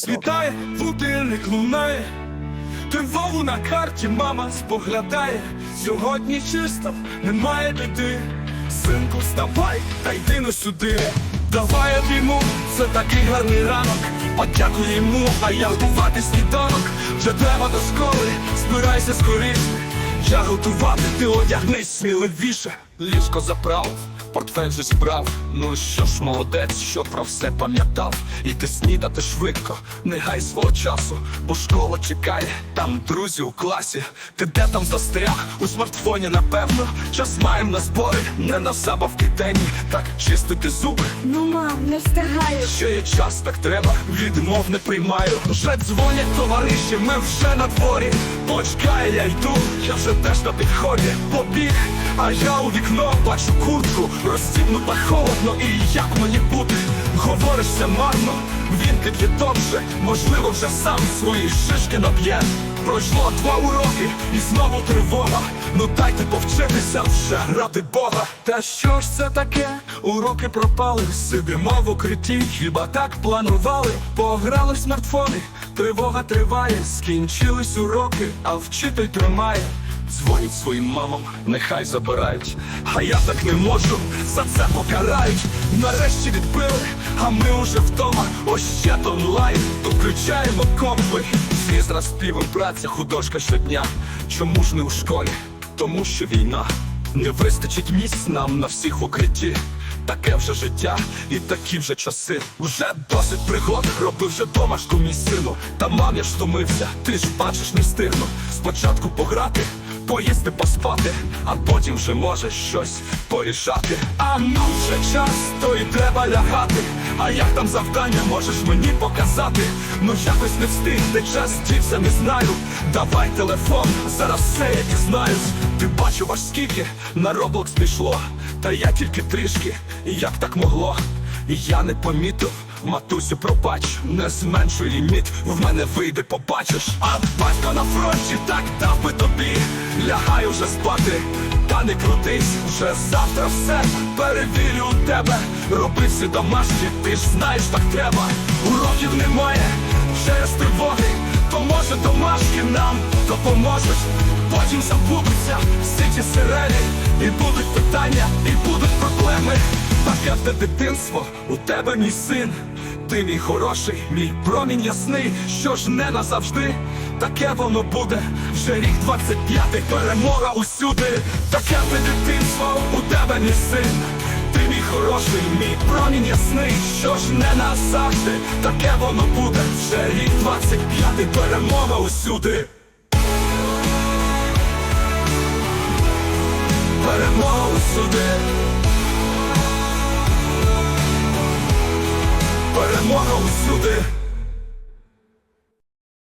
Світає, будильник лунає, тривогу на карті мама споглядає. Сьогодні чисто, немає біди. Синку, вставай та йди на сюди. Давай обійму, це такий гарний ранок. Подякуй йому, а я готувати сніданок. Вже треба до школи, збирайся скоріше. Я готувати, ти одягнись сміливіше. Ліжко заправ, портфель же збрав. Ну що ж, молодець, що про все пам'ятав. Іди снідати швидко, не гай свого часу, бо школа чекає, там друзі у класі. Ти де там застряг? У смартфоні, напевно. Час маєм на збори, не на забавки денні. Так чистити зуби. Ну, мам, не встигаю. Ще є час, так треба, відмов не приймаю. Вже дзвонять товариші, ми вже на дворі. Почекай, я йду, я вже теж на підході. Побіг, а я у вікно бачу куртку, розстібнута холодно, і як мені бути? Говориш все марно, він підліток вже, можливо, вже сам свої шишки наб'є. Пройшло два уроки і знову тривога. Ну дайте повчитися вже ради Бога. Та що ж це таке? Уроки пропали, сидимо в укритті, хіба так планували? Пограли в смартфони, тривога триває, скінчились уроки, а вчитель тримає. Дзвонять своїм мамам, нехай забирають. А я так не можу, за це покарають. Нарешті відбили, а ми уже вдома. Чат онлайн, то включаємо компи. Всі з співом праця, художка щодня. Чому ж не у школі? Тому що війна. Не вистачить місць нам на всіх укритті. Таке вже життя і такі вже часи. Уже досить пригод, робив вже домашку мій сину. Та мам, я ж втомився, ти ж бачиш, не встигну. Спочатку пограти, поїсти, поспати, а потім вже можеш щось порішати. А нам вже час, то і треба лягати. А як там завдання можеш мені показати? Ну якось не встиг, де час дівся, не знаю. Давай телефон, зараз все я дізнаюсь. Ти бачив аж скільки на Roblox пішло, та я тільки трішки, як так могло? Я не помітив, матусю, пробач, не зменшуй ліміт, в мене вийде, побачиш. А батько на фронті так дав би тобі, лягай уже спати, та не крутись, вже завтра все перевірю у тебе. Роби всі домашні, ти ж знаєш, так треба. Уроків немає, через тривоги, то може домашки нам допоможуть. Потім забудуться всі ті сирені, і будуть питання, і будуть проблеми. Таке те дитинство, у тебе мій син, ти мій хороший, мій промінь ясний, що ж не назавжди, таке воно буде, вже рік 25-й, перемога усюди, таке те дитинство, у тебе мій син, ти мій хороший, мій промінь ясний, що ж не назавжди, таке воно буде, вже рік 25-й, перемога усюди. Усюди.